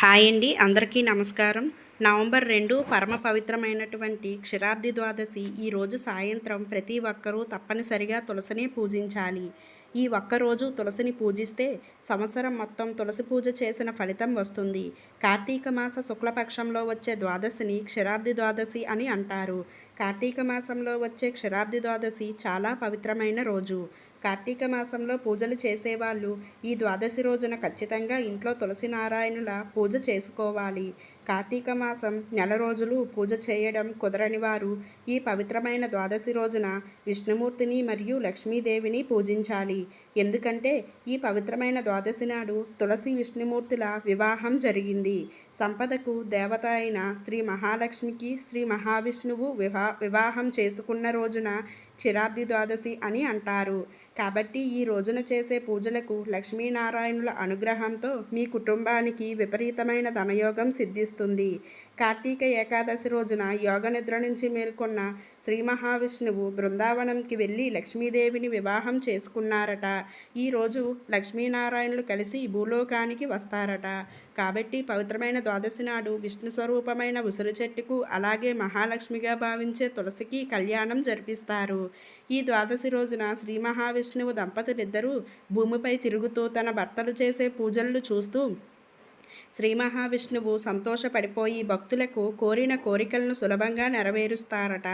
Hi అండి అందరికీ నమస్కారం. నవంబర్ రెండు పరమ పవిత్రమైనటువంటి క్షీరాబ్ది ద్వాదశి ఈరోజు సాయంత్రం ప్రతి ఒక్కరూ తప్పనిసరిగా తులసిని పూజించాలి. ఈ ఒక్కరోజు తులసిని పూజిస్తే సంవత్సరం మొత్తం తులసి పూజ చేసిన ఫలితం వస్తుంది. కార్తీక మాస శుక్లపక్షంలో వచ్చే ద్వాదశిని క్షీరాబ్ది ద్వాదశి అని అంటారు. కార్తీక మాసంలో వచ్చే క్షీరాబ్ది ద్వాదశి చాలా పవిత్రమైన రోజు. కార్తీక మాసంలో పూజలు చేసేవాళ్ళు. ఈ ద్వాదశి రోజున ఖచ్చితంగా ఇంట్లో తులసి నారాయణుల పూజ చేసుకోవాలి. కార్తీక మాసం నెల రోజులు పూజ చేయడం కుదరని వారు ఈ పవిత్రమైన ద్వాదశి రోజున విష్ణుమూర్తిని మరియు లక్ష్మీదేవిని పూజించాలి. ఎందుకంటే ఈ పవిత్రమైన ద్వాదశి నాడు తులసి విష్ణుమూర్తుల వివాహం జరిగింది. సంపదకు దేవత అయిన శ్రీ మహాలక్ష్మికి శ్రీ మహావిష్ణువు వివా వివాహం చేసుకున్న రోజున క్షీరాబ్ది ద్వాదశి అని అంటారు. కాబట్టి ఈ రోజున చేసే పూజలకు లక్ష్మీనారాయణుల అనుగ్రహంతో మీ కుటుంబానికి విపరీతమైన ధనయోగం సిద్ధిస్తుంది. కార్తీక ఏకాదశి రోజున యోగ నిద్ర నుంచి మేల్కొన్న శ్రీ మహావిష్ణువు బృందావనంకి వెళ్ళి లక్ష్మీదేవిని వివాహం చేసుకున్నారట. ఈరోజు లక్ష్మీనారాయణులు కలిసి భూలోకానికి వస్తారట. కాబట్టి పవిత్రమైన ద్వాదశి నాడు విష్ణు స్వరూపమైన ఉసిరి చెట్టుకు అలాగే మహాలక్ష్మిగా భావించే తులసికి కళ్యాణం జరిపిస్తారు. ఈ ద్వాదశి రోజున శ్రీ మహావిష్ణువు దంపతులిద్దరూ భూమిపై తిరుగుతూ తన భర్తలు చేసే పూజలను చూస్తూ శ్రీ మహావిష్ణువు సంతోషపడిపోయి భక్తులకు కోరిన కోరికలను సులభంగా నెరవేరుస్తారట.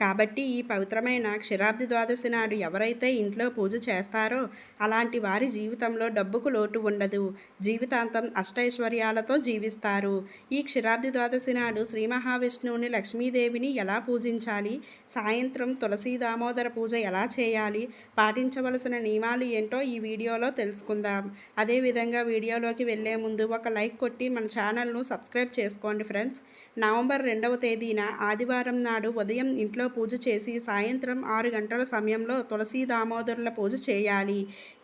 కాబట్టి ఈ పవిత్రమైన క్షీరాబ్ది ద్వాదశి నాడు ఎవరైతే ఇంట్లో పూజ చేస్తారో అలాంటి వారి జీవితంలో డబ్బుకు లోటు ఉండదు. జీవితాంతం అష్టైశ్వర్యాలతో జీవిస్తారు. ఈ క్షీరాబ్ది ద్వాదశి నాడు శ్రీ మహావిష్ణువుని లక్ష్మీదేవిని ఎలా పూజించాలి? సాయంత్రం తులసీ దామోదర పూజ ఎలా చేయాలి? పాటించవలసిన నియమాలు ఏంటో ఈ వీడియోలో తెలుసుకుందాం. అదేవిధంగా వీడియోలోకి వెళ్ళే ముందు ఒక లైక్ కొట్టి మన ఛానల్ను సబ్స్క్రైబ్ చేసుకోండి ఫ్రెండ్స్. నవంబర్ రెండవ తేదీన ఆదివారం నాడు ఉదయం ఇంట్లో పూజ చేసి సాయంత్రం ఆరు గంటల సమయంలో తులసీ దామోదరుల పూజ చేయాలి.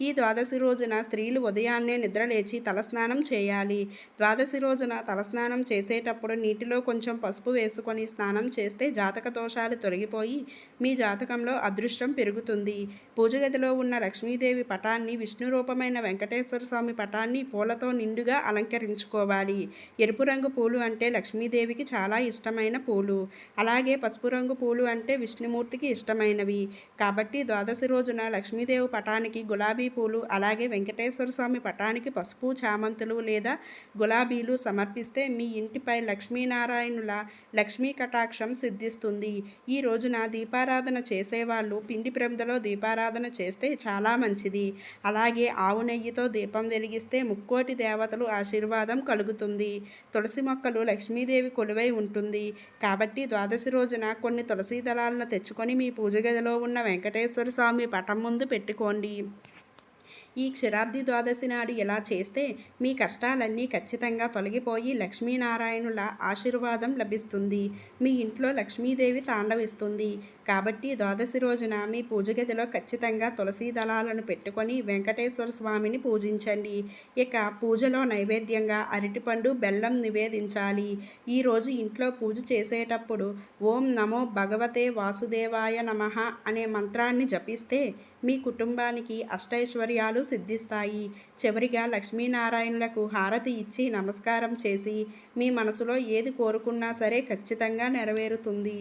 ఈ ద్వాదశి రోజున స్త్రీలు ఉదయాన్నే నిద్రలేచి తలస్నానం చేయాలి. ద్వాదశి రోజున తలస్నానం చేసేటప్పుడు నీటిలో కొంచెం పసుపు వేసుకొని స్నానం చేస్తే జాతక దోషాలు తొలగిపోయి మీ జాతకంలో అదృష్టం పెరుగుతుంది. పూజ గదిలో ఉన్న లక్ష్మీదేవి పటాన్ని విష్ణు రూపమైన వెంకటేశ్వర స్వామి పటాన్ని పూలతో నిండుగా ఉంచుకోవాలి ఎరుపు రంగు పూలు అంటే లక్ష్మీదేవికి చాలా ఇష్టమైన పూలు. అలాగే పసుపు రంగు పూలు అంటే విష్ణుమూర్తికి ఇష్టమైనవి. కాబట్టి ద్వాదశి రోజున లక్ష్మీదేవి పటానికి గులాబీ పూలు అలాగే వెంకటేశ్వర స్వామి పటానికి పసుపు చామంతులు లేదా గులాబీలు సమర్పిస్తే మీ ఇంటిపై లక్ష్మీనారాయణుల లక్ష్మీ కటాక్షం సిద్ధిస్తుంది. ఈ రోజున దీపారాధన చేసేవాళ్ళు పిండి ప్రమిదలో దీపారాధన చేస్తే చాలా మంచిది. అలాగే ఆవు నెయ్యితో దీపం వెలిగిస్తే ముక్కోటి దేవతలు ఆశీర్వాదం కలుగుతుంది. తులసి మొక్కలు లక్ష్మీదేవి కొలువై ఉంటుంది. కాబట్టి ద్వాదశి రోజున కొన్ని తులసి దళాలను తెచ్చుకొని మీ పూజ గదిలో ఉన్న వెంకటేశ్వర స్వామి పటం ముందు పెట్టుకోండి. ఈ క్షీరాబ్ది ద్వాదశి నాడు ఇలా చేస్తే మీ కష్టాలన్నీ ఖచ్చితంగా తొలగిపోయి లక్ష్మీనారాయణుల ఆశీర్వాదం లభిస్తుంది. మీ ఇంట్లో లక్ష్మీదేవి తాండవిస్తుంది. కాబట్టి ద్వాదశి రోజున మీ పూజ గదిలో ఖచ్చితంగా తులసీ దళాలను పెట్టుకొని వెంకటేశ్వర స్వామిని పూజించండి. ఇక పూజలో నైవేద్యంగా అరటిపండు బెల్లం నివేదించాలి. ఈరోజు ఇంట్లో పూజ చేసేటప్పుడు ఓం నమో భగవతే వాసుదేవాయ నమ అనే మంత్రాన్ని జపిస్తే మీ కుటుంబానికి అష్టైశ్వర్యాలు సిద్ధిస్తాయి. చివరిగా లక్ష్మీనారాయణులకు హారతి ఇచ్చి నమస్కారం చేసి మీ మనసులో ఏది కోరుకున్నా సరే ఖచ్చితంగా నెరవేరుతుంది.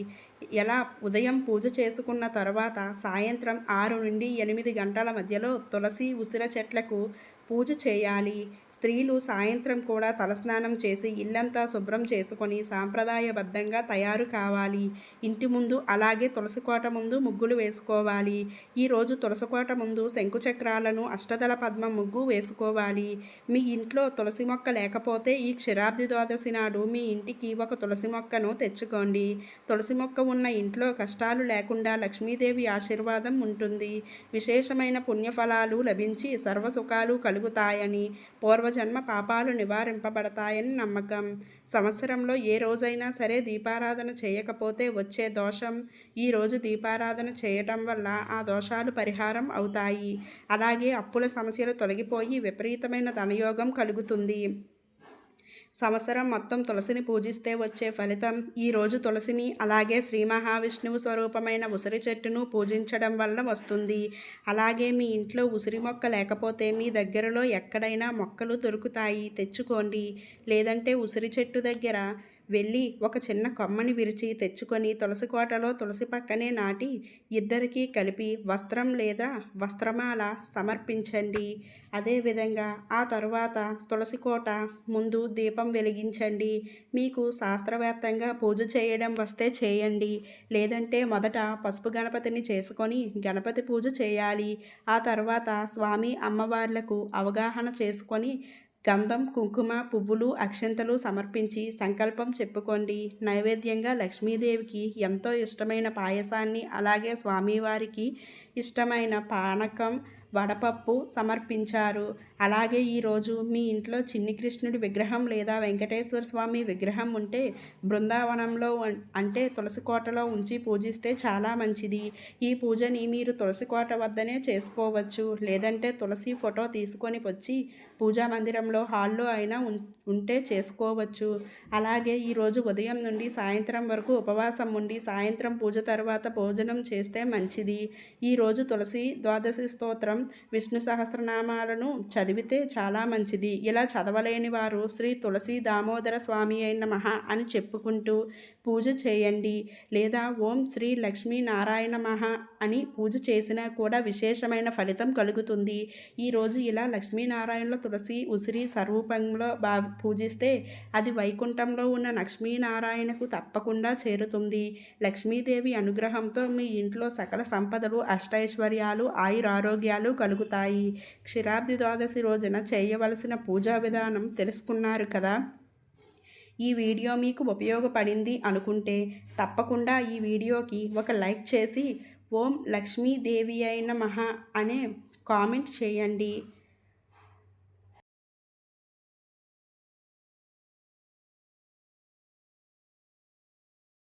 ఎలా ఉదయం పూజ చేసుకున్న తర్వాత సాయంత్రం ఆరు నుండి ఎనిమిది గంటల మధ్యలో తులసి ఉసిర చెట్లకు పూజ చేయాలి. స్త్రీలు సాయంత్రం కూడా తలస్నానం చేసి ఇల్లంతా శుభ్రం చేసుకొని సాంప్రదాయబద్ధంగా తయారు కావాలి. ఇంటి ముందు అలాగే తులసికోట ముందు ముగ్గులు వేసుకోవాలి. ఈరోజు తులసికోట ముందు శంకుచక్రాలను అష్టదళ పద్మ ముగ్గు వేసుకోవాలి. మీ ఇంట్లో తులసి మొక్క లేకపోతే ఈ క్షీరాబ్ది ద్వాదశి నాడు మీ ఇంటికి ఒక తులసి మొక్కను తెచ్చుకోండి. తులసి మొక్క ఉన్న ఇంట్లో కష్టాలు లేకుండా లక్ష్మీదేవి ఆశీర్వాదం ఉంటుంది. విశేషమైన పుణ్యఫలాలు లభించి సర్వసుఖాలు కలుగుతాయని పూర్వజన్మ పాపాలు నివారింపబడతాయని నమ్మకం. సంవత్సరంలో ఏ రోజైనా సరే దీపారాధన చేయకపోతే వచ్చే దోషం ఈ రోజు దీపారాధన చేయటం వల్ల ఆ దోషాలు పరిహారం అవుతాయి. అలాగే అప్పుల సమస్యలు తొలగిపోయి విపరీతమైన ధనయోగం కలుగుతుంది. సంవత్సరం మొత్తం తులసిని పూజిస్తే వచ్చే ఫలితం ఈరోజు తులసిని అలాగే శ్రీ మహావిష్ణువు స్వరూపమైన ఉసిరి చెట్టును పూజించడం వల్ల వస్తుంది. అలాగే మీ ఇంట్లో ఉసిరి మొక్క లేకపోతే మీ దగ్గరలో ఎక్కడైనా మొక్కలు దొరుకుతాయి. తెచ్చుకోండి. లేదంటే ఉసిరి చెట్టు దగ్గర వెళ్ళి ఒక చిన్న కొమ్మని విరిచి తెచ్చుకొని తులసి కోటలో తులసి పక్కనే నాటి ఇద్దరికీ కలిపి వస్త్రం లేదా వస్త్రమాల సమర్పించండి. అదేవిధంగా ఆ తరువాత తులసి కోట ముందు దీపం వెలిగించండి. మీకు శాస్త్రవేత్తంగా పూజ చేయడం వస్తే చేయండి. లేదంటే మొదట పసుపు గణపతిని చేసుకొని గణపతి పూజ చేయాలి. ఆ తర్వాత స్వామి అమ్మవార్లకు అవగాహన చేసుకొని గంధం కుంకుమ పువ్వులు అక్షంతలు సమర్పించి సంకల్పం చెప్పుకోండి. నైవేద్యంగా లక్ష్మీదేవికి ఎంతో ఇష్టమైన పాయసాన్ని అలాగే స్వామివారికి ఇష్టమైన పానకం వడపప్పు సమర్పించారు. అలాగే ఈరోజు మీ ఇంట్లో చిన్ని కృష్ణుడి విగ్రహం లేదా వెంకటేశ్వర స్వామి విగ్రహం ఉంటే బృందావనంలో అంటే తులసి కోటలో ఉంచి పూజిస్తే చాలా మంచిది. ఈ పూజని మీరు తులసి కోట వద్దనే చేసుకోవచ్చు. లేదంటే తులసి ఫోటో తీసుకొని వచ్చి పూజా మందిరంలో హాల్లో అయినా ఉం- ఉంటే చేసుకోవచ్చు. అలాగే ఈరోజు ఉదయం నుండి సాయంత్రం వరకు ఉపవాసం ఉండి సాయంత్రం పూజ తర్వాత భోజనం చేస్తే మంచిది. ఈరోజు తులసి ద్వాదశి స్తోత్రం విష్ణు సహస్రనామాలను చదివితే చాలా మంచిది. ఇలా చదవలేని వారు శ్రీ తులసి దామోదర స్వామి అయిన మహా అని చెప్పుకుంటూ పూజ చేయండి. లేదా ఓం శ్రీ లక్ష్మీ నారాయణ మహా అని పూజ చేసినా కూడా విశేషమైన ఫలితం కలుగుతుంది. ఈరోజు ఇలా లక్ష్మీనారాయణలో తులసి ఉసిరి స్వరూపంలో బా పూజిస్తే అది వైకుంఠంలో ఉన్న లక్ష్మీనారాయణకు తప్పకుండా చేరుతుంది. లక్ష్మీదేవి అనుగ్రహంతో మీ ఇంట్లో సకల సంపదలు అష్టైశ్వర్యాలు ఆయురారోగ్యాలు కలుగుతాయి. క్షీరాబ్ది ద్వాదశి రోజున చేయవలసిన పూజా విధానం తెలుసుకున్నారు కదా. ఈ వీడియో మీకు ఉపయోగపడింది అనుకుంటే తప్పకుండా ఈ వీడియోకి ఒక లైక్ చేసి ఓం లక్ష్మీదేవి అయిన మహా అనే కామెంట్ చేయండి.